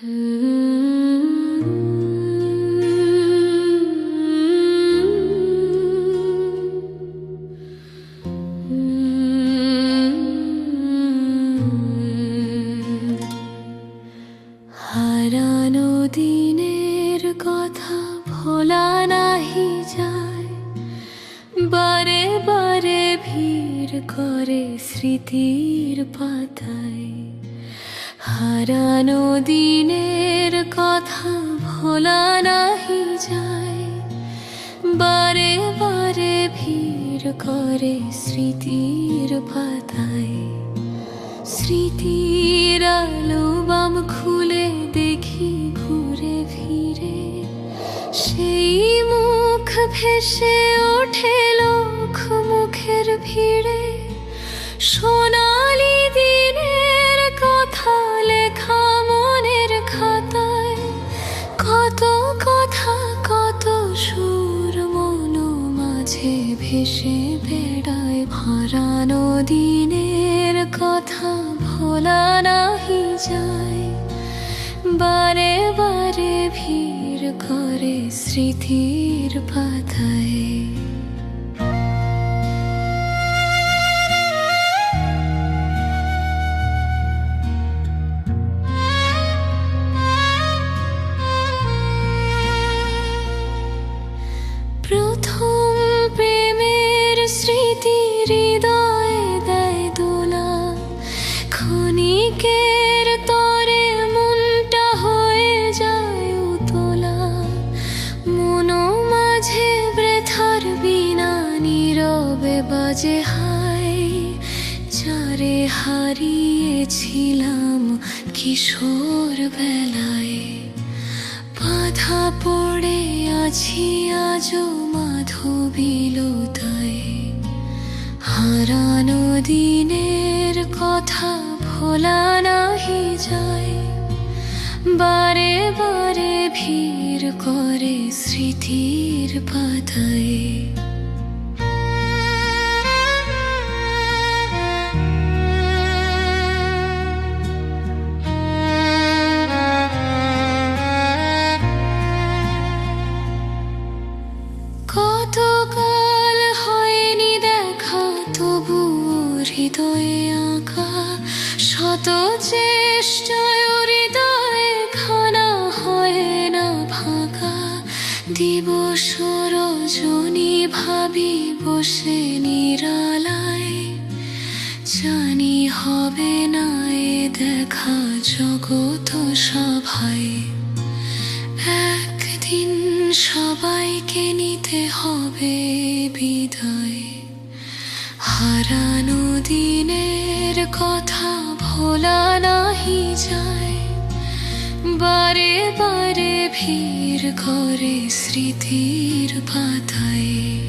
হারানো কথা ভোলা নাহি যায়। বারে ভিড় করে স্মৃতির পাতায়। হারানো দিনের কথা ভোলা নাহি যায়। বারে বারে ভিড় করে স্মৃতির পাতায়। স্মৃতির আলো বাম খুলে দেখি ঘুরে ফিরে। সেই মুখ ভেসে ওঠে লোক মুখের ভিড়ে। সোনালি ভেসে বেড়ায় ভরা দিনের কথা ভোলা নাহি যায়। বারে বারে ভিড় করে স্মৃতির পাতায়। ক্ষণিকের তরে মনটা হয়ে যায় উতলা। মনো মাঝে বৃথার বিনা নীরবে বাজে হাই যারে হারিয়েছিলাম কিশোর বেলায়। বাধা পড়ে আছি আজও মাধবীলতায়। হারানো দিনের কথা ভোলা নাহি যায়। বারে বারে ভিড় করে স্মৃতির পাতায়। কতকাল হয়নি দেখা তবু হৃদয়ে আঁকা শত চেষ্টায় হৃদয়ে খানা হয় না ফাঁকা। দিবস রজনী ভাবি বসে নিরালায়। জানি হবে না এ দেখা জগত সভায়। একদিন সবাইকে নিতে হবে বিদায়। হারানো দিনের কথা ভোলা নাহি যায়। বারে বারে ভিড় করে স্মৃতির পাতায়।